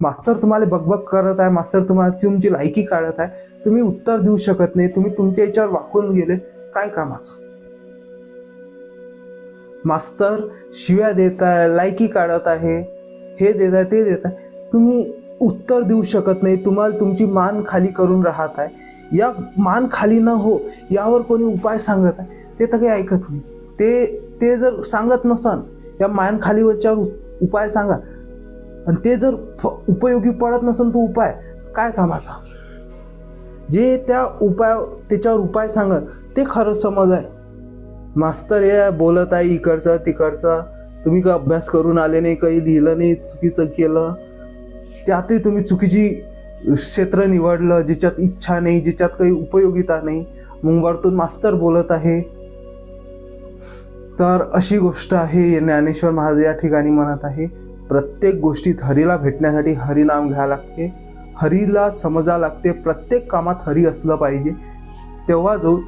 मास्तर तुम्हाला बकबक करत आहे मास्तर तुम्हाला तुमची लायकी काढत आहे. तुम्ही उत्तर देऊ शकत नाही तुम्ही तुमच्या याच्यावर वाकून गेले काय कामाचं? मास्तर शिव्या देत आहे लायकी काढत आहे हे देत आहे ते देत आहे. तुम्ही उत्तर देऊ शकत नाही तुम्हाला तुमची मान खाली करून राहत आहे. या मान खाली न हो यावर कोणी उपाय सांगत आहे? ते तर काही ऐकत नाही. ते ते जर सांगत नसन या मान खाली वरच्यावर उपाय सांगा. आणि ते जर फ- उपयोगी पडत नसेल तो उपाय काय कामाचा? जे त्या उपाय त्याच्यावर उपाय सांगत ते खरं समज आहे. मास्तर हे बोलत आहे इकडचं तिकडचं. तुम्ही का अभ्यास करून आले नाही काही लिहिलं नाही चुकीचं केलं? त्यातही तुम्ही चुकीची क्षेत्र निवडलं ज्याच्यात इच्छा नाही ज्याच्यात काही उपयोगिता नाही. मग वरतून मास्तर बोलत आहे. तर अशी गोष्ट आहे ज्ञानेश्वर महाराज या ठिकाणी म्हणत आहे. प्रत्येक गोष्टीत हरीला भेटण्यासाठी हरिनाम घ्यावं लागते. हरीला समजा लागते प्रत्येक कामात हरी असलं पाहिजे. तेव्हा जो